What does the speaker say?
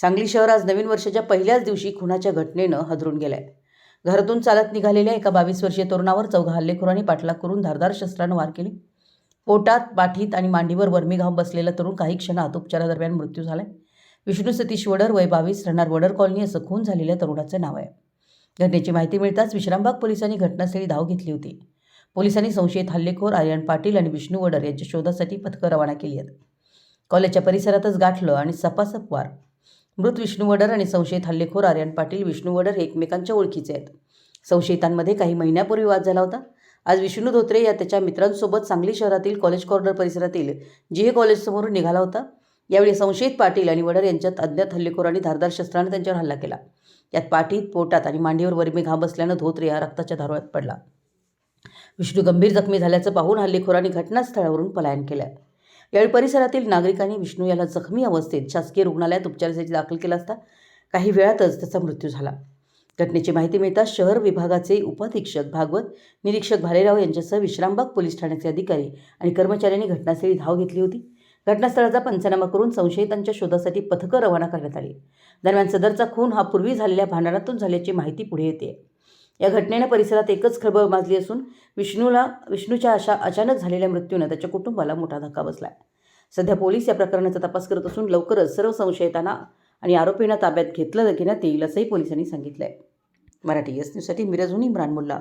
सांगली शहर आज नवीन वर्षाच्या पहिल्याच दिवशी खुनाच्या घटनेनं हदरून गेलंय. घरातून चालत निघालेल्या एका बावीस वर्षीय तरुणावर चौघा हल्लेखोरांनी पाठलाग करून धारदार शस्त्रानं वार केली. पोटात पाठीत आणि मांडीवर वर्मी घाम बसलेला तरुण काही क्षणात उपचारादरम्यान मृत्यू झालाय. विष्णू सतीश वडर वय बावीस राहणार वडर कॉलनी असं खून झालेल्या तरुणाचं नाव आहे. घटनेची माहिती मिळताच विश्रामबाग पोलिसांनी घटनास्थळी धाव घेतली होती. पोलिसांनी संशयित हल्लेखोर आर्यन पाटील आणि विष्णू वडर यांच्या शोधासाठी पथकं रवाना केली आहेत. कॉलेजच्या परिसरातच गाठलं आणि सपासप वार मृत विष्णू वडर आणि संशयित हल्लेखोर आर्यन पाटील विष्णू वडर हे एकमेकांच्या ओळखीचे आहेत. संशयितांमध्ये काही महिन्यापूर्वी वाद झाला होता. आज विष्णू धोत्रे या त्याच्या मित्रांसोबत सांगली शहरातील कॉलेज कॉर्नर परिसरातील जी हे कॉलेजसमोरून निघाला होता. यावेळी संशयित पाटील आणि वडर यांच्यात अज्ञात हल्लेखोरांनी धारदार शस्त्राने त्यांच्यावर हल्ला केला. यात पाठीत पोटात आणि मांडीवर वरमे घाम बसल्यानं धोत्रे हा रक्ताच्या धारोळ्यात पडला. विष्णू गंभीर जखमी झाल्याचं पाहून हल्लेखोरांनी घटनास्थळावरून पलायन केलं. यावेळी परिसरातील नागरिकांनी विष्णू याला जखमी अवस्थेत शासकीय रुग्णालयात उपचारासाठी दाखल केला असता काही वेळातच त्याचा मृत्यू झाला. घटनेची माहिती मिळताच शहर विभागाचे उपाधीक्षक भागवत निरीक्षक भालेराव यांच्यासह विश्रामबाग पोलीस ठाण्याचे अधिकारी आणि कर्मचाऱ्यांनी घटनास्थळी धाव घेतली होती. घटनास्थळाचा पंचनामा करून संशयितांच्या शोधासाठी पथकं रवाना करण्यात आली. दरम्यान सदरचा खून हा पूर्वी झालेल्या भांडणातून झाल्याची माहिती पुढे येते. या घटनेनं परिसरात एकच खळबळ माजली असून विष्णूला विष्णूच्या अशा अचानक झालेल्या मृत्यूनं त्याच्या कुटुंबाला मोठा धक्का बसलाय. सध्या पोलीस या प्रकरणाचा तपास करत असून लवकरच सर्व संशयितांना आणि आरोपींना ताब्यात घेतलं घेण्यात येईल असंही पोलिसांनी सांगितलं आहे मराठी एस न्यूजसाठी मिरजहून इम्रान मुल्ला